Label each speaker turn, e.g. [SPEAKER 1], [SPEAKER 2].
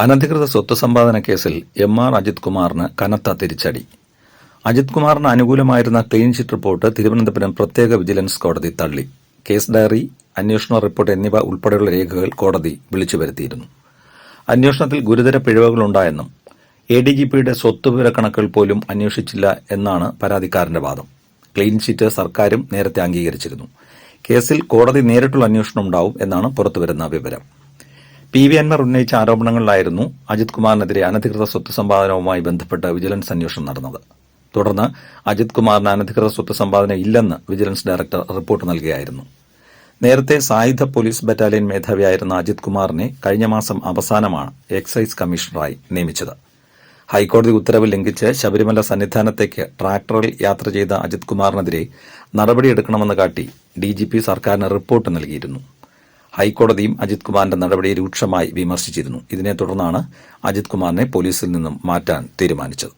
[SPEAKER 1] അനധികൃത സ്വത്ത് സമ്പാദന കേസിൽ എം ആർ അജിത് കുമാറിന് കനത്ത തിരിച്ചടി. അജിത് കുമാറിന് അനുകൂലമായിരുന്ന ക്ലീൻ ചിറ്റ് റിപ്പോർട്ട് തിരുവനന്തപുരം പ്രത്യേക വിജിലൻസ് കോടതി തള്ളി. കേസ് ഡയറി അന്വേഷണ റിപ്പോർട്ട് എന്നിവ ഉൾപ്പെടെയുള്ള രേഖകൾ കോടതി വിളിച്ചു വരുത്തിയിരുന്നു അന്വേഷണത്തിൽ ഗുരുതര പിഴവുകളുണ്ടായെന്നും എ ഡി ജി പിയുടെ സ്വത്ത് വിവരക്കണക്കുകൾ പോലും അന്വേഷിച്ചില്ല എന്നാണ് പരാതിക്കാരന്റെ വാദം. ക്ലീൻ ചിറ്റ് സർക്കാരും നേരത്തെ അംഗീകരിച്ചിരുന്നു. കേസിൽ കോടതി നേരിട്ടുള്ള അന്വേഷണം ഉണ്ടാവും എന്നാണ് പുറത്തുവരുന്ന വിവരം. പി വി അൻവർ ഉന്നയിച്ച ആരോപണങ്ങളിലായിരുന്നു അജിത് കുമാറിനെതിരെ അനധികൃത സ്വത്ത് സമ്പാദനവുമായി ബന്ധപ്പെട്ട് വിജിലൻസ് അന്വേഷണം നടന്നത്. തുടർന്ന് അജിത് കുമാറിന് അനധികൃത സ്വത്ത് സമ്പാദന ഇല്ലെന്ന് വിജിലൻസ് ഡയറക്ടർ റിപ്പോർട്ട് നൽകുകയായിരുന്നു നേരത്തെ സായുധ പോലീസ് ബറ്റാലിയൻ മേധാവിയായിരുന്ന അജിത് കുമാറിനെ കഴിഞ്ഞ മാസം അവസാനമാണ് എക്സൈസ് കമ്മീഷണറായി നിയമിച്ചത്. ഹൈക്കോടതി ഉത്തരവ് ലംഘിച്ച് ശബരിമല സന്നിധാനത്തേക്ക് ട്രാക്ടറിൽ യാത്ര ചെയ്ത അജിത് കുമാറിനെതിരെ നടപടിയെടുക്കണമെന്ന് കാട്ടി ഡിജിപി സർക്കാരിന് റിപ്പോർട്ട് നൽകിയിരുന്നു. ഹൈക്കോടതിയും അജിത് കുമാറിന്റെ നടപടിയെ രൂക്ഷമായി വിമർശിച്ചിരുന്നു. ഇതിനെ തുടർന്നാണ് അജിത് കുമാറിനെ പോലീസിൽ നിന്നും മാറ്റാൻ തീരുമാനിച്ചത്.